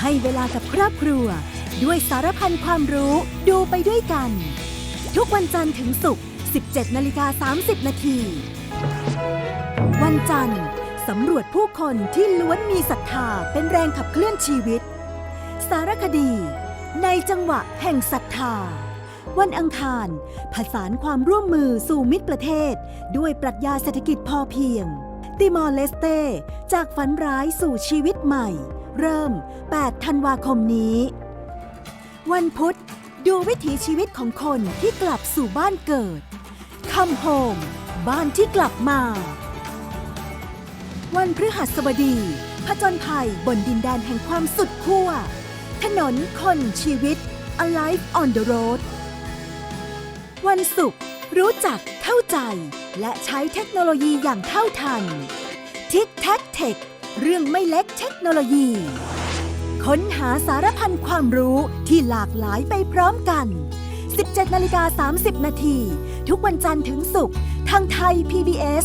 ให้เวลากับครอบครัว ด้วยสารพันความรู้ดูไปด้วยกัน ทุกวันจันทร์ถึงศุกร์ 17นาฬิกา30 นาทีวันจันทร์สำรวจผู้คนที่ล้วนมีศรัทธาเป็นแรงขับเคลื่อนชีวิต สารคดี ในจังหวะแห่งศรัทธา วันอังคาร ผสานความร่วมมือสู่มิตรประเทศ ด้วยปรัชญาเศรษฐกิจพอเพียง ติมอร์เลสเตจากฝันร้ายสู่ชีวิตใหม่ เริ่ม 8 ธันวาคมนี้ วันพุธ ดูวิถีชีวิตของคนที่กลับสู่บ้านเกิดคำโฮมบ้านที่กลับมา วันพฤหัสบดี ผจญภัยบนดินแดนแห่งความสุดขั้ว ถนนคนชีวิต Alive on the Road วันศุกร์รู้จักเข้าใจ และใช้เทคโนโลยีอย่างเท่าทันทิกแท็กเทค เรื่องไม่เล็กเทคโนโลยี ค้นหาสารพันความรู้ที่หลากหลายไปพร้อมกัน 17นาฬิกา30 นาที ทุกวันจันทร์ถึงศุกร์ทางไทย PBS